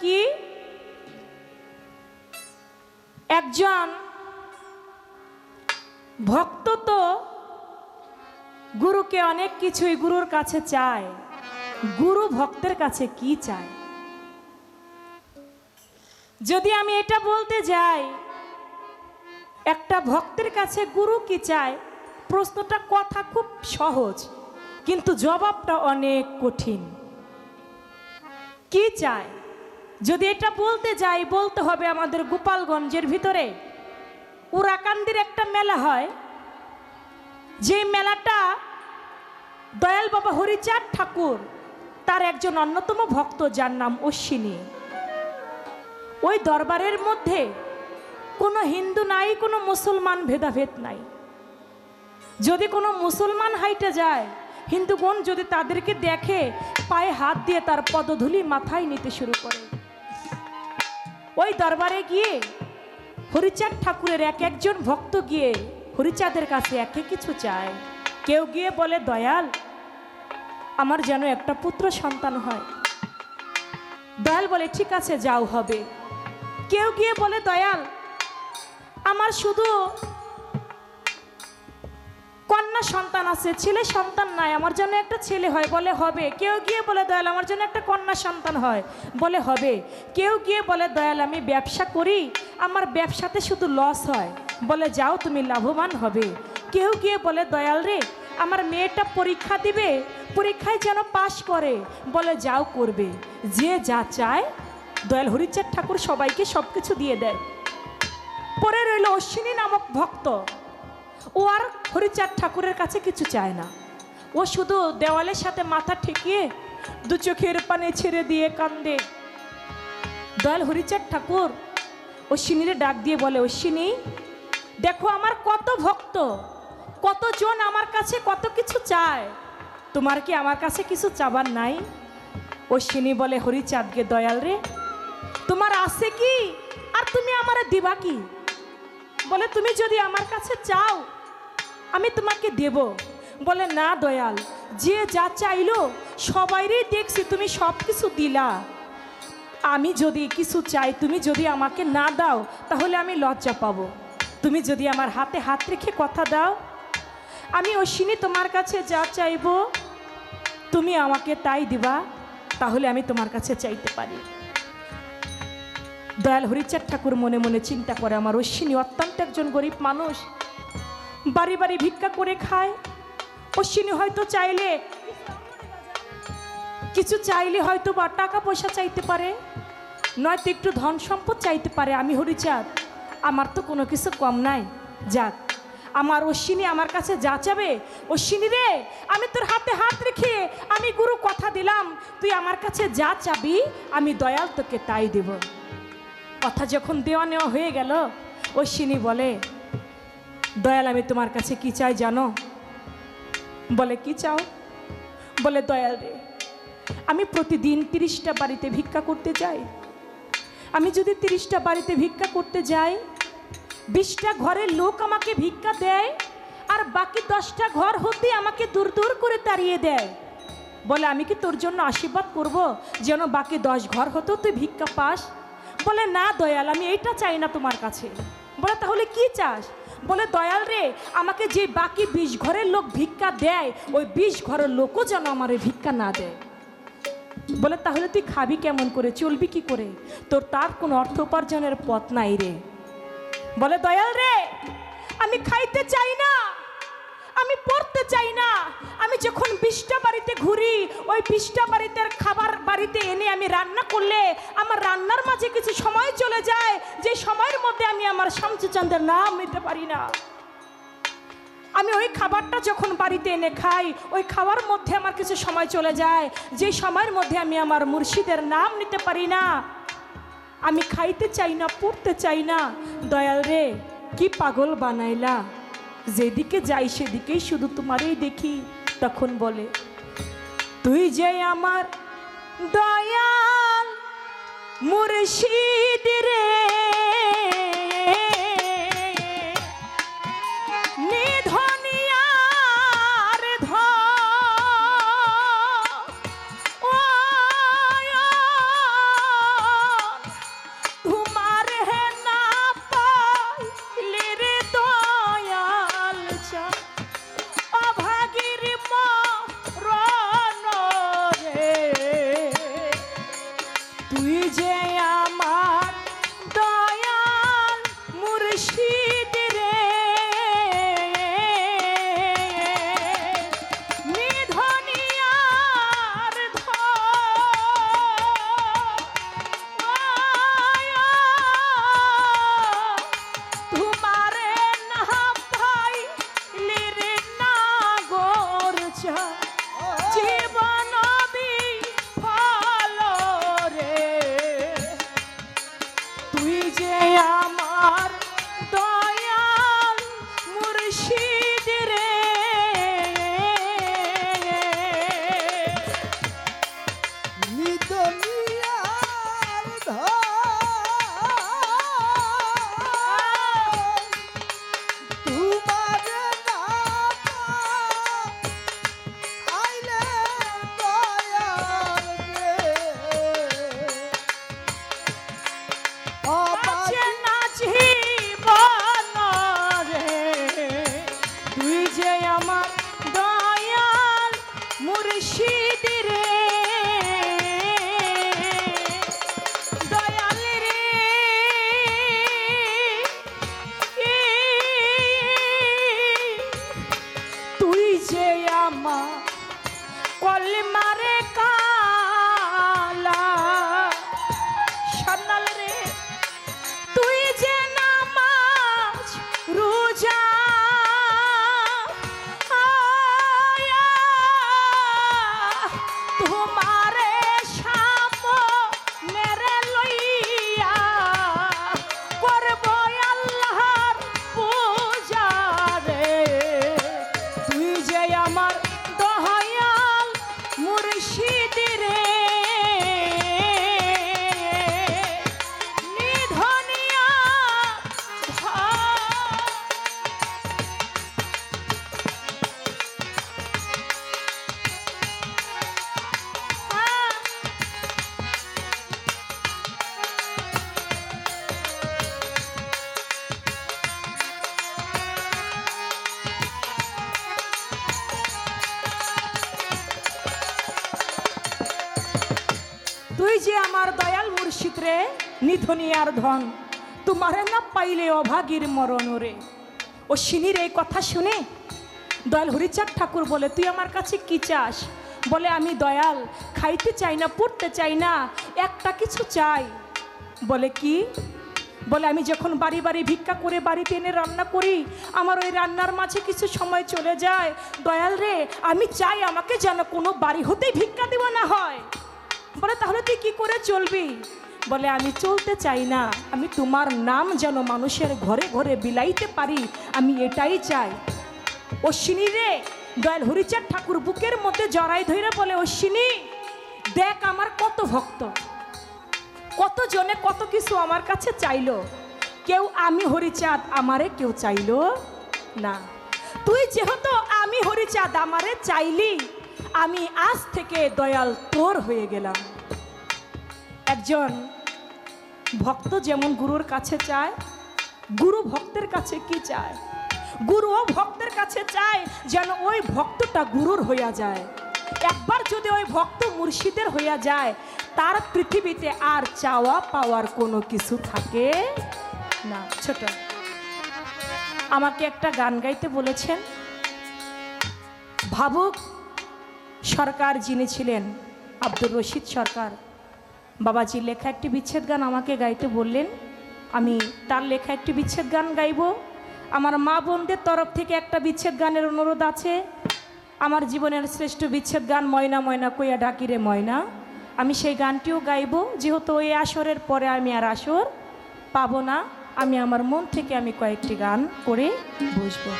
কি? একজন ভক্ত তো গুরুকে অনেক কিছুই গুরুর কাছে চায়। গুরু ভক্তের কাছে কি চায়? যদি আমি এটা বলতে যাই, একটা ভক্তের কাছে গুরু কি চায়? প্রশ্নটা কথা খুব সহজ, কিন্তু জবাবটা অনেক কঠিন। কি চায়? যদি এটা বলতে যাই, বলতে হবে আমাদের গোপালগঞ্জের ভিতরে। উরাকান্দির একটা মেলা হয়। যে মেলাটা দয়াল বাবা হরিচাঁদ ঠাকুর, তার একজন অন্যতম ভক্ত, যার নাম অশ্বিনী। ওই দরবারের মধ্যে কোনো হিন্দু নাই, কোনো মুসলমান ভেদাভেদ নাই। যদি কোনো মুসলমান হাইটে যায়, হিন্দুগণ যদি তাদেরকে দেখে, পায়ে হাত দিয়ে তার পদধূলি মাথায় নিতে শুরু করে। ওই দরবারে গিয়ে হরিচাঁদ ঠাকুরের এক একজন ভক্ত গিয়ে হরিচাঁদের কাছে একে কিছু চায়। কেউ গিয়ে বলে, দয়াল, আমার যেন একটা পুত্র সন্তান হয়। দয়াল বলে, ঠিক আছে, যাও হবে। কেউ গিয়ে বলে, দয়াল, আমার শুধু কন্যা সন্তান আছে, ছেলে সন্তান নাই, আমার জন্য একটা ছেলে হয়, বলে হবে। কেউ গিয়ে বলে, দয়াল, আমার জন্য একটা কন্যা সন্তান হয়। বলে হবে। কেউ গিয়ে বলে, দয়াল, আমি ব্যবসা করি, আমার ব্যবসাতে শুধু লস হয়। বলে, যাও, তুমি লাভবান হবে। কেউ গিয়ে বলে, দয়াল রে, আমার মেয়েটা পরীক্ষা দিবে, পরীক্ষায় যেন পাশ করে। বলে, যাও, করবে। যে যা চায়, দয়াল হরিচাঁদ ঠাকুর সবাইকে সব কিছু দিয়ে দেয়। পরে রইল অশ্বিনী নামক ভক্ত। ও আর হরিচাঁদ ঠাকুরের কাছে কিছু চায় না। ও শুধু দেওয়ালের সাথে মাথা ঠেকিয়ে দু চোখের পানে ছেড়ে দিয়ে কান্দে। দয়াল হরিচাঁদ ঠাকুর, অশ্বিনীরে ডাক দিয়ে বলে, অশ্বিনী, দেখো আমার কত ভক্ত, কতজন আমার কাছে কত কিছু চায়। তোমার কি আমার কাছে কিছু চাবার নাই? অশ্বিনী বলে, হরিচাঁদকে দয়াল রে, তোমার আছে কি? আর তুমি আমারে দিবা কি? বলে, তুমি যদি আমার কাছে চাও আমি তোমাকে দেব। বলে, না দয়াল, যে যা চাইলো সবাইরই দেখছি, তুমি সব কিছু দিলা। আমি যদি কিছু চাই, তুমি যদি আমাকে না দাও, তাহলে আমি লজ্জা পাবো। তুমি যদি আমার হাতে হাত রেখে কথা দাও, আমি অশ্বিনী তোমার কাছে যা চাইব, তুমি আমাকে তাই দিবা, তাহলে আমি তোমার কাছে চাইতে পারি। দয়াল হরিচাঁদ ঠাকুর মনে মনে চিন্তা করে, আমার অশ্বিনী অত্যন্ত একজন গরিব মানুষ বাড়ি বাড়ি ভিক্ষা করে খায়। অশ্বিনী হয়তো চাইলে, কিছু চাইলে হয়তো বা টাকা পয়সা চাইতে পারে, নয়তো একটু ধন সম্পদ চাইতে পারে। আমি হরিচাঁদ, আমার তো কোনো কিছু কম নাই। যাক, আমার অশ্বিনী আমার কাছে যা চাবে, অশ্বিনী রে, আমি তোর হাতে হাত রেখে আমি গুরু কথা দিলাম, তুই আমার কাছে যা চাবি, আমি দয়াল তোকে তাই দেব। কথা যখন দেওয়া নেওয়া হয়ে গেল, অশ্বিনী বলে দয়াল, আমি তোমার কাছে কি চাই জানো? বলে, কি চাও? বলে, দয়াল রে, আমি প্রতিদিন তিরিশটা বাড়িতে ভিক্ষা করতে যাই। আমি যদি তিরিশটা বাড়িতে ভিক্ষা করতে যাই, বিশটা ঘরের লোক আমাকে ভিক্ষা দেয়, আর বাকি দশটা ঘর হতে আমাকে দূর দূর করে তাড়িয়ে দেয়। বলে, আমি কি তোর জন্য আশীর্বাদ করব? যেন বাকি দশ ঘর হতেও তুই ভিক্ষা পাস? বলে, না দয়াল, আমি এইটা চাই না তোমার কাছে। বলে, তাহলে কি চাস? বলে, দয়াল রে, আমাকে যে বাকি বিশ ঘরের লোক ভিক্ষা দেয়, ওই বিশ ঘরের লোকও যেন আমার ভিক্ষা না দেয়। বলে, তাহলে তুই খাবি কেমন করে? চলবি কি করে? তোর তার কোনো অর্থ উপার্জনের পথ নাই রে। বলে, দয়াল রে, আমি খাইতে চাই না। আমি পড়তে চাই না। আমি যখন বিশটা বাড়িতে ঘুরি, ওই বিশটা বাড়িতে খাবার বাড়িতে এনে আমি রান্না করলে আমার রান্নার মাঝে কিছু সময় চলে যায়, যে সময়ের মধ্যে আমি আমার শামসুচান্দের নাম নিতে পারি না। আমি ওই খাবারটা যখন বাড়িতে এনে খাই, ওই খাওয়ার মধ্যে আমার কিছু সময় চলে যায়, যে সময়ের মধ্যে আমি আমার মুর্শিদের নাম নিতে পারি না। আমি খাইতে চাই না, পড়তে চাই না। দয়াল রে, কি পাগল বানাইলা। যেদিকে যাই সেদিকেই শুধু তোমারই দেখি তখন বলে তুই যে আমার দয়াল মুর্শিদ রে। মুর্শিদ মুর্শিদ যে আমার দয়াল মুর্শিদ রে নিধনিয়ার ধন, তোমারে না পাইলে অভাগীর মরণ রে। ও সিনির এই কথা শুনে দয়াল হরিচাঁদ ঠাকুর বলে, তুই আমার কাছে কি চাস? বলে, আমি দয়াল, খাইতে চাই না, পড়তে চাই না, একটা কিছু চাই। বলে, কি? বলে, আমি যখন বাড়ি বাড়ি ভিক্ষা করে বাড়িতে এনে রান্না করি, আমার ওই রান্নার মাঝে কিছু সময় চলে যায়। দয়াল রে, আমি চাই আমাকে যেন কোনো বাড়ি হতেই ভিক্ষা দেওয়া না হয়। বলে, তাহলে তুই কি করে চলবি? বলে, আমি চলতে চাই না। আমি তোমার নাম যেন মানুষের ঘরে ঘরে বিলাইতে পারি। আমি এটাই চাই। অশ্বিনী রে, দয়াল হরিচাঁদ ঠাকুর বুকের মধ্যে জড়াই ধরে বলে, অশ্বিনী, দেখ আমার কত ভক্ত। কত জনে কত কিছু আমার কাছে চাইলো। কেউ আমি হরিচাঁদ, আমারে কেউ চাইলো না। তুই যেহেতু আমি হরিচাঁদ, আমারে চাইলি, আমি আজ থেকে দয়াল তোর হয়ে গেলাম। একজন ভক্ত যেমন গুরুর কাছে চায়, গুরু ভক্তের কাছে কি চায়? গুরুও ভক্তের কাছে চায় যেন ওই ভক্তটা গুরুর হইয়া যায়। একবার যদি ওই ভক্ত মুর্শিদের হইয়া যায়, তার পৃথিবীতে আর চাওয়া পাওয়ার কোনো কিছু থাকে না। ছোট, আমাকে একটা গান গাইতে বলেছেন। ভাবুক সরকার যিনি ছিলেন, আব্দুর রশিদ সরকার বাবাজির লেখা একটি বিচ্ছেদ গান আমাকে গাইতে বললেন, আমি তার লেখা একটি বিচ্ছেদ গান গাইব। আমার মা বোনদের তরফ থেকে একটা বিচ্ছেদ গানের অনুরোধ আছে। আমার জীবনের শ্রেষ্ঠ বিচ্ছেদ গান, ময়না ময়না কইয়া ডাকিরে ময়না। আমি সেই গানটিও গাইব, যেহেতু ওই আসরের পরে আমি আর আসর পাবো না, আমি আমার মন থেকে আমি কয়েকটি গান করে বসবো।